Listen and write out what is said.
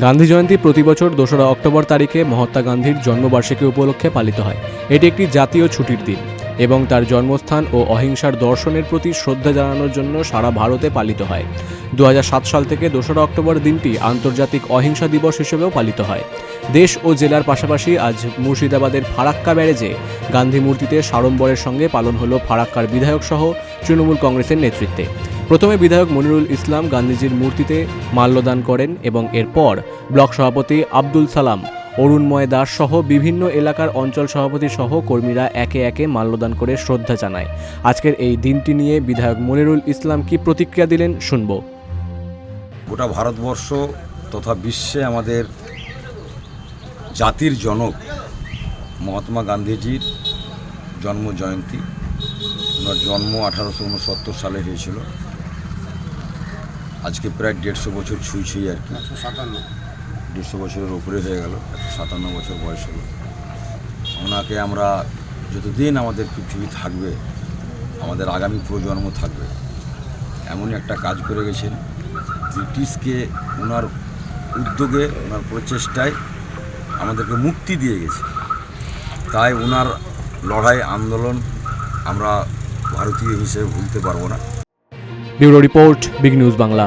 গান্ধী জয়ন্তী প্রতি বছর দোসরা অক্টোবর তারিখে মহাত্মা গান্ধীর জন্মবার্ষিকী উপলক্ষে পালিত হয়। এটি একটি জাতীয় ছুটির দিন। এবং তার জন্মস্থান ও অহিংসার দর্শনের প্রতি শ্রদ্ধা জানানোর জন্য সারা ভারতে পালিত হয়। দু হাজার সাত সাল থেকে দোসরা অক্টোবর দিনটি আন্তর্জাতিক অহিংসা দিবস হিসেবেও পালিত হয়। দেশ ও জেলার পাশাপাশি আজ মুর্শিদাবাদের ফারাক্কা ব্যারেজে গান্ধী মূর্তিতে সাড়ম্বরের সঙ্গে পালন হলো ফারাক্কার বিধায়ক সহ তৃণমূল কংগ্রেসের নেতৃত্বে। প্রথমে বিধায়ক মনিরুল ইসলাম গান্ধীজির মূর্তিতে মাল্যদান করেন এবং এরপর ব্লক সভাপতি আব্দুল সালাম অরুণময় দাস সহ বিভিন্ন এলাকার অঞ্চল সভাপতি সহ কর্মীরা একে একে মাল্যদান করে শ্রদ্ধা জানায়। আজকের এই দিনটি নিয়ে বিধায়ক মনিরুল ইসলাম কি প্রতিক্রিয়া দিলেন শুনব। গোটা ভারতবর্ষ তথা বিশ্বে আমাদের জাতির জনক মহাত্মা গান্ধীজির জন্ম জয়ন্তী ওনার জন্ম আঠারোশো উনসত্তর সালে হয়েছিল। আজকে প্রায় দেড়শো বছর ছুঁই ছুঁই আর কি। দেড়শো বছরের উপরে হয়ে গেল, সাতান্ন বছর বয়স হলো। ওনাকে আমরা যতদিন আমাদের পৃথিবী থাকবে, আমাদের আগামী প্রজন্ম থাকবে, এমনই একটা কাজ করে গেছেন। ব্রিটিশকে ওনার উদ্যোগে, ওনার প্রচেষ্টায় আমাদেরকে মুক্তি দিয়ে গেছে। তাই ওনার লড়াই, আন্দোলন আমরা ভারতীয় হিসেবে ভুলতে পারব না। Bureau report, big news Bangla.